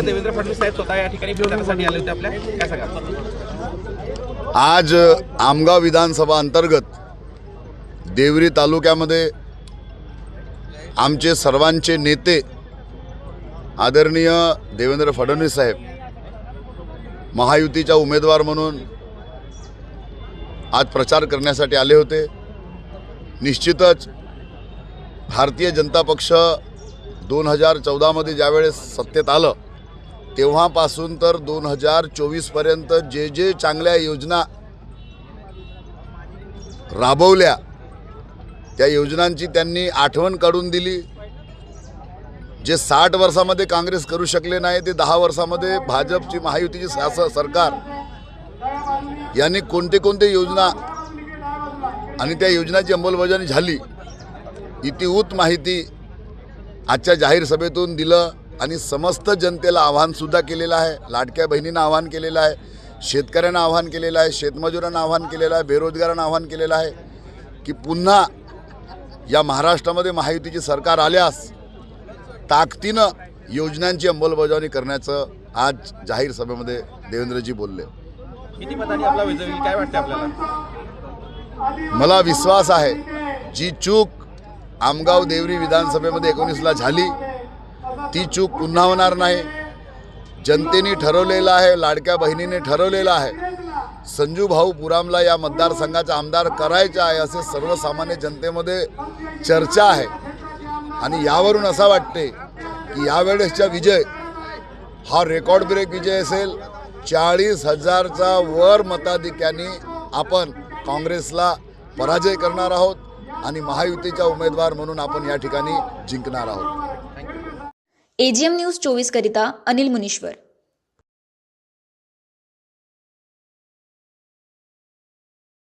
देवेंद्र फडणवीस साहेब स्वतः या ठिकाणी आले होते आपल्या. काय सांगा? आज आमगाव विधानसभा अंतर्गत देवरी तालुक्यामध्ये आमचे सर्वांचे नेते आदरणीय देवेंद्र फडणवीस साहेब महायुतीच्या उमेदवार म्हणून आज प्रचार करण्यासाठी आले होते. निश्चितच भारतीय जनता पक्ष दोन हजार चौदामध्ये ज्यावेळेस सत्तेत आलं तेव्हापासून तर दोन हजार चोवीसपर्यंत जे जे चांगल्या योजना राबवल्या त्या योजनांची त्यांनी आठवण काढून दिली. जे साठ वर्षामध्ये काँग्रेस करू शकले नाही ते दहा वर्षामध्ये भाजपची महायुतीची शास सरकार यांनी कोणते कोणते योजना आणि त्या योजनाची अंमलबजावणी झाली इतिऊत माहिती आजच्या जाहीर सभेतून दिलं. आणि समस्त जनतेला आव्हानसुद्धा केलेलं आहे. लाडक्या बहिणींना आव्हान केलेलं आहे. शेतकऱ्यांना आव्हान केलेलं आहे. शेतमजुरांना आव्हान केलेलं आहे. बेरोजगारांना आव्हान केलेलं आहे की पुन्हा या महाराष्ट्रामध्ये महायुतीची सरकार आल्यास ताकदीनं योजनांची अंमलबजावणी करण्याचं आज जाहीर सभेमध्ये देवेंद्रजी बोलले. किती मतांनी आपला विजय होईल? काय वाटतं आपल्याला? मला विश्वास आहे. जी चूक आमगाव देवरी विधानसभेमध्ये एकोणीसला झाली ती चूक पुन्हा होणार नाही. जनतेने ठरवलेलं आहे लाडक्या बहिणीने ठरवलेलं आहे. संजू भाऊ पुरामला या मतदारसंघाचा आमदार करायचा आहे असे सर्वसामान्य जनतेमध्ये चर्चा आहे. आणि यावरून असा वाटते की यावेळेसचा विजय हा रेकॉर्ड ब्रेक विजय असेल. चाळीस हजारचा वर मताधिक्याने आपण काँग्रेसला पराजय करणार आहोत आणि महायुतीचा उमेदवार म्हणून आपण या ठिकाणी जिंकणार आहोत. एजीएम न्यूज चोवीस करिता अनिल मुनीश्वर.